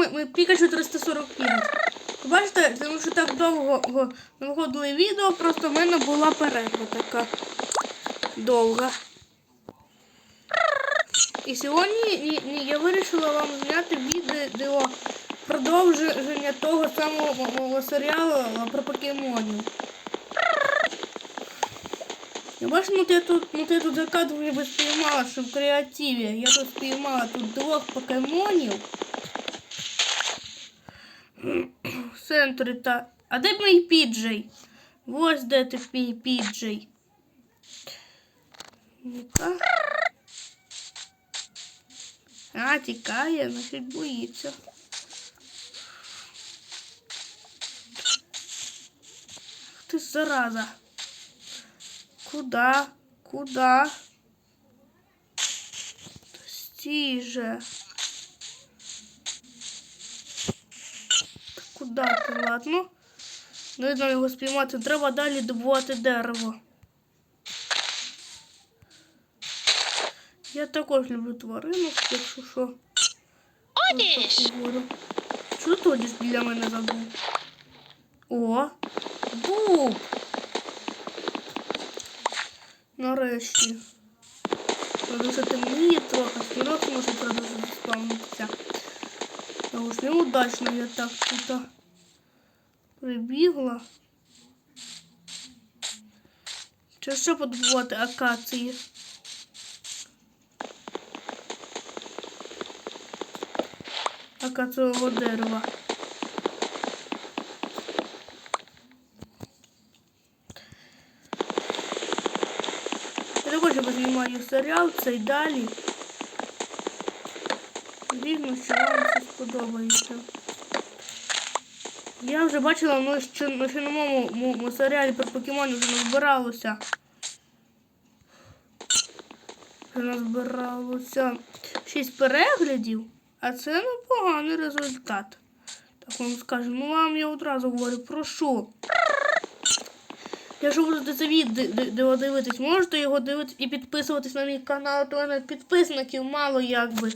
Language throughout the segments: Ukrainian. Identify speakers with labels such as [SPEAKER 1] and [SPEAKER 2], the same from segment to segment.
[SPEAKER 1] ми, ми Пікачу 345. Ви Бачите, тому що так довго виходили відео, просто в мене була перерва така довга. І сьогодні ні, ні, я вирішила вам зняти відео продовження того самого серіалу про покемонів. Я бачу, ну ти тут, ну ти тут за кадром ніби спіймала, що в креативі. Я тут спіймала тут двох покемонів. В центрі та. А де мій піджей? Ось де ти мій піджей. Ну-ка. А, тікає, значить боїться. Ах Ти зараза. Куда? Куда? Стій же. Та Куда ти, ладно? Не видно його спіймати. Треба далі добувати дерево. Я також люблю тваринок, якщо що.
[SPEAKER 2] Одіж!
[SPEAKER 1] Що ти одіж біля мене забув? О! Буб! Нарешті. Дуже темніє трохи, спінок може продовжити спавнитися. Та уж неудачно я так тут а, прибігла. Чи що подобувати акації? акациового дерева. Я також знімаю серіал цей далі. Дивно, що вам це сподобається. Я вже бачила, ну, що на моєму серіалі про покемонів вже назбиралося. Вже назбиралося 6 переглядів, а це непоганий результат. Так вам скажу. Ну вам я одразу говорю, прошу. Якщо будете це відео дивитись, можете його дивитись і підписуватись на мій канал, то мене підписників мало якби.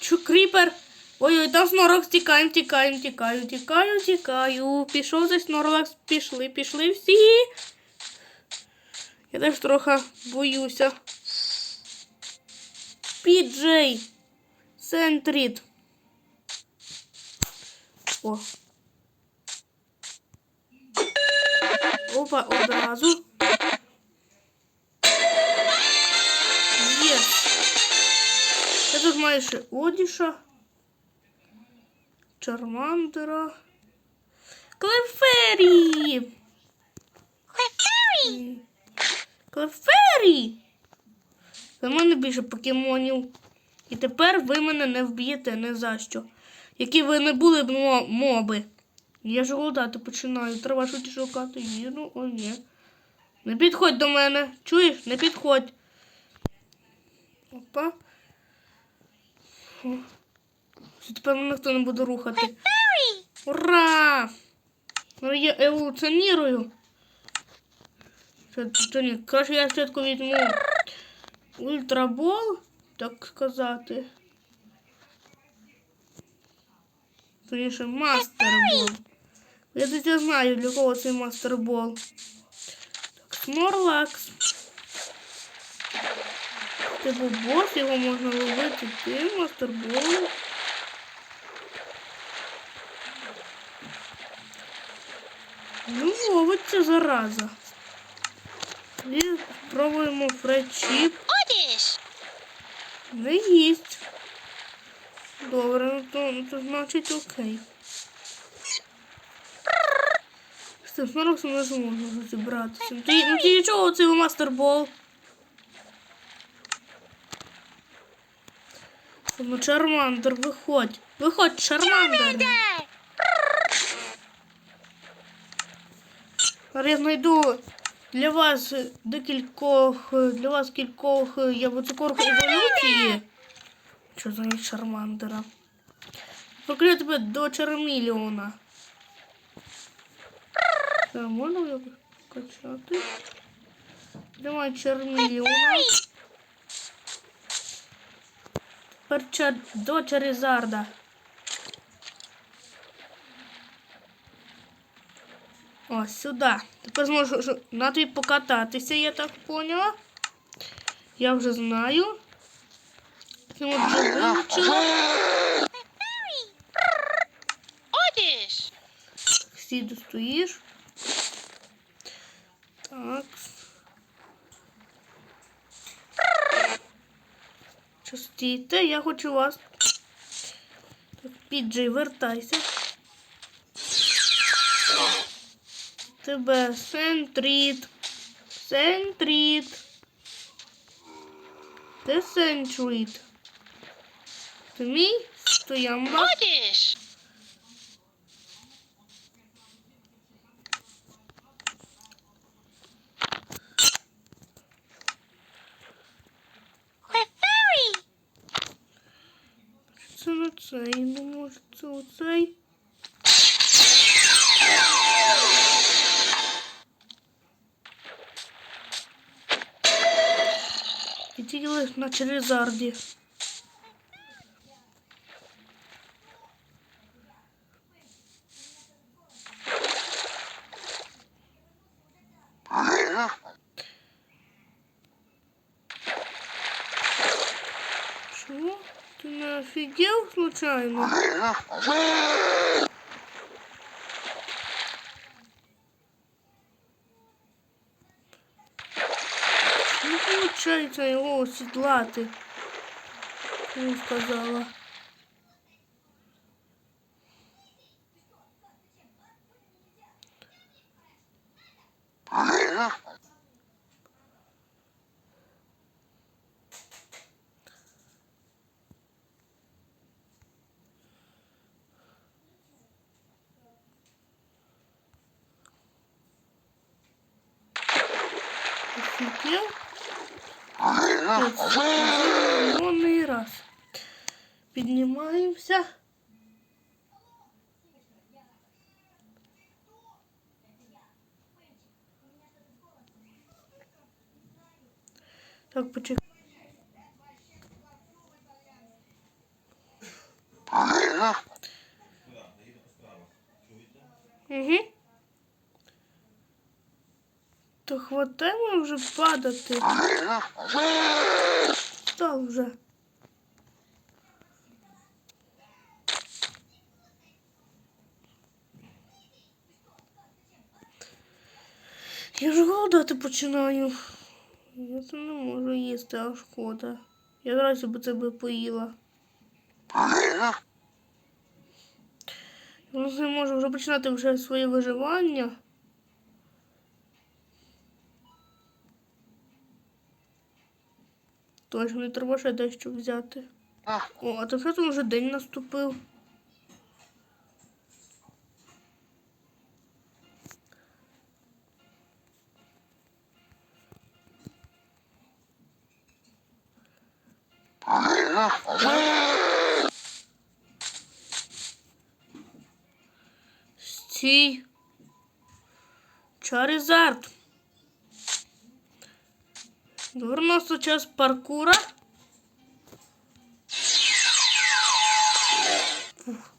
[SPEAKER 1] Чу, кріпер? Ой-ой, там снорок, тікаємо, тікаємо, тікаю, тікаю, тікаю. Пішов десь снорок, пішли, пішли всі. Я теж трохи боюся. Піджей. Сентріт. О. Опа, одразу. Є. Я тут маю ще Одіша. Чармандера. Клефері!
[SPEAKER 2] Клефері!
[SPEAKER 1] Клефері! За мене більше покемонів. І тепер ви мене не вб'єте не за що. Які ви не були б моби. Я ж голодати починаю. Треба щось шукати їду. О, ні. Не підходь до мене. Чуєш? Не підходь. Опа. О. Все, Тепер мене ніхто не буде рухати.
[SPEAKER 2] Клефері!
[SPEAKER 1] Ура! Ну я еволюціоную. Що, що ні, краще я спочатку візьму ультрабол, так сказати. Точніше, мастербол. Я десь я знаю, для кого цей мастербол. Так, Сморлакс. Типу бос, його можна ловити тим мастерболом. Ну, ловиться зараза. І спробуємо фречіп.
[SPEAKER 2] Одіж!
[SPEAKER 1] Не їсть. Добре, ну то, ну то значить окей. З цим снороксом не зможу розібратися. Ну ти, ну ти чого цей мастербол? Ну, Чармандер, виходь. Виходь, Чармандер.
[SPEAKER 2] Де?
[SPEAKER 1] Я знайду для вас декількох, для вас кількох яблуцукорок еволюції. Що за них Чармандера? Покрию тебе до Чарміліона. Це можна його качати? Давай Чарміліона. Тепер чар... до Чарізарда. Ось сюди. Тепер зможу на тобі покататися, я так поняла. Я вже знаю. Ти вже вивчила.
[SPEAKER 2] Orders.
[SPEAKER 1] Сіду стоїш. Так. Що стійте, я хочу вас. Так, Піджей, вертайся. Тебе сентріт. Сентріт. Де сентріт? Ти мій? Стоямба.
[SPEAKER 2] Orders. Clefairy.
[SPEAKER 1] Це не цей, не може це оцей. І тільки лиш на Черезарді. Чого? Ти не офігел случайно? старается его оседлаты. Не сказала. Офигел? Мільйонний раз. Піднімаємося. Так, почекай. Угу. То хватає вже падати. Став вже. Я ж голодати починаю. Я це не можу їсти, а шкода. Я одразу би це би поїла. Я не можу вже починати вже своє виживання. Точно не треба ще дещо взяти. О, а то вже там вже день наступив. Стій. Чарізард. Вернувся час паркура. Фух.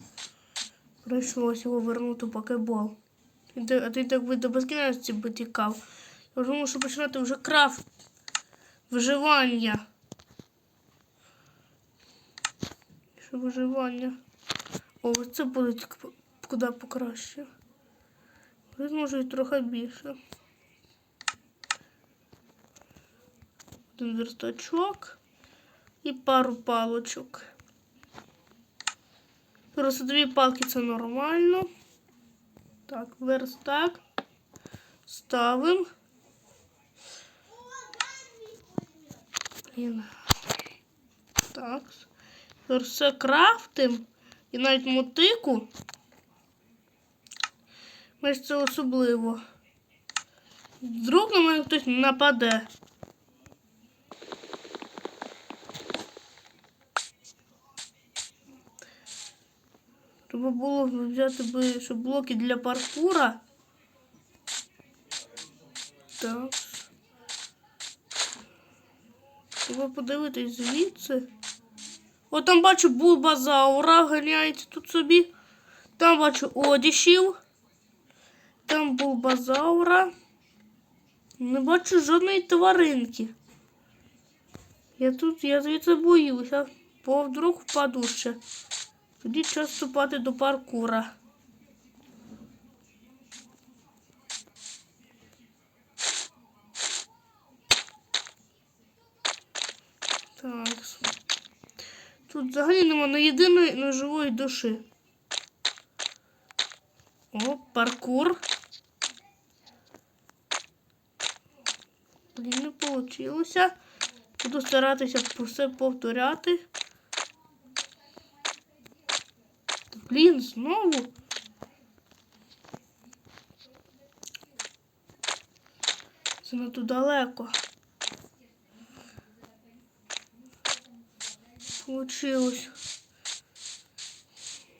[SPEAKER 1] Прийшлося його вернути покебол. А ти так би до безкінечності би тікав. Вже мушу починати вже крафт. Виживання. Що виживання? О, це буде куди покраще. Тут може і трохи більше. Один верстачок і пару палочок. Просто дві палки це нормально. Так, верстак. Ставимо. Блін. Так. Тепер все крафтим. І навіть мотику. Ми ж це особливо. Вдруг на мене хтось нападе. Треба було взяти би, щоб блоки для паркура. Так. Треба подивитись звідси. От там бачу Булбазаура ганяється тут собі. Там бачу Одішів. Там Булбазаура. Не бачу жодної тваринки. Я тут, я звідси боюся, бо вдруг впаду ще. Тоді час вступати до паркура. Так. Тут взагалі нема ні єдиної ні живої душі. О, паркур. Блін, не вийшло. Буду старатися все повторяти. Та, Блін, знову. Це надто далеко. Получилось.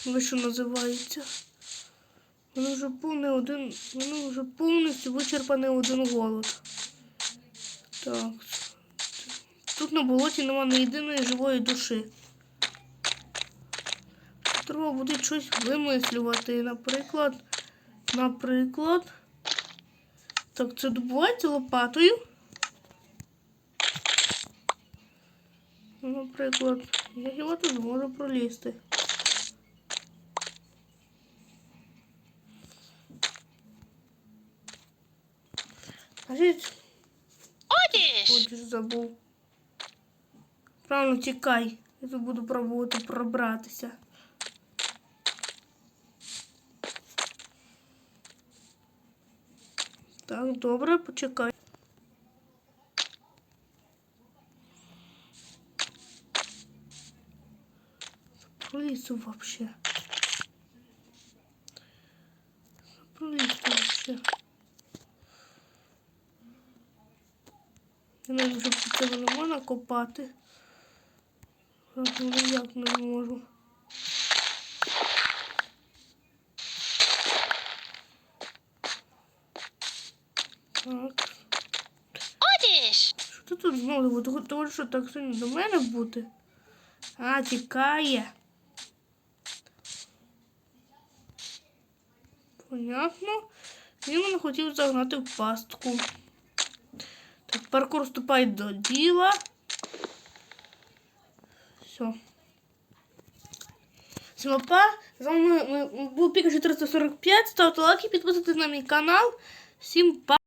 [SPEAKER 1] Ви що називається? Воно вже повний один. Воно вже повністю вичерпаний один голод. Так. Тут на болоті нема ні єдиної живої душі. Треба буде щось вимислювати. Наприклад. Наприклад. Так, це добувається лопатою. Наприклад, я хіба тут зможу пролізти. Скажіть,
[SPEAKER 2] Одіш!
[SPEAKER 1] Хочеш забув. Правильно, тікай. Я тут буду пробувати пробратися. Так, добре, почекай. Пролізу вообще. Пролізу вообще. Я навіть вже під цього не можна копати. Правда, ніяк не можу. Так.
[SPEAKER 2] Одіш!
[SPEAKER 1] Що ти тут знову? Що так сильно до мене бути? А, тікає. Понятно. Він мене хотів загнати в пастку. Так, паркур вступає до діла. Все. Всім па. З вами е, був Піка 445. Ставте лайки, підписуйтесь на мій канал. Всім па.